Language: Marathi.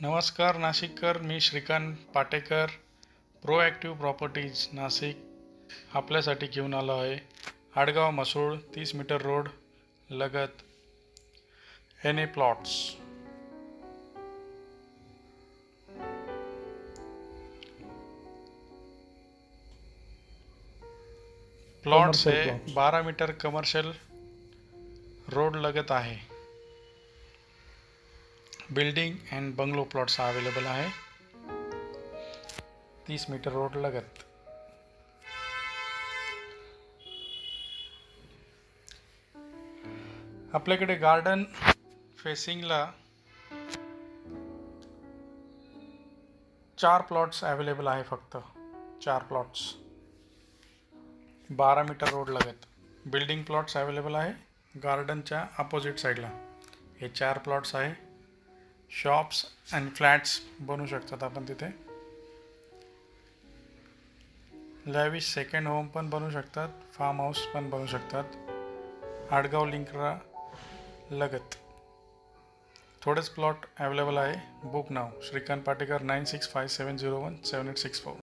नमस्कार नाशिककर. मी श्रीकांत पाटेकर प्रोॲक्टिव्ह प्रॉपर्टीज नाशिक. आपल्यासाठी घेऊन आलो आहे आडगाव मसूळ तीस मीटर रोड लगत. एन ए प्लॉट्स प्लॉट्स हे. बारा मीटर कमर्शियल रोड लगत आहे. Building and bungalow plots available आहे. तीस मीटर रोड लगत. आपल्याकडे गार्डन फेसिंगला चार प्लॉट्स अवेलेबल आहे फक्त. चार प्लॉट्स बारा मीटर रोड लगत. बिल्डिंग प्लॉट्स अवेलेबल आहे. गार्डनच्या अपोजिट साईडला हे चार प्लॉट्स आहे. शॉप्स अँड फ्लॅट्स बनवू शकतात आपण तिथे. लॅविश सेकंड होम पण बनवू शकतात फार्म हाऊस पण बनवू शकतात. आडगाव लिंकरा लगत. थोडेच प्लॉट अवेलेबल आहे. बुक नाव Shrikant Patekar nine six five seven zero one seven eight six four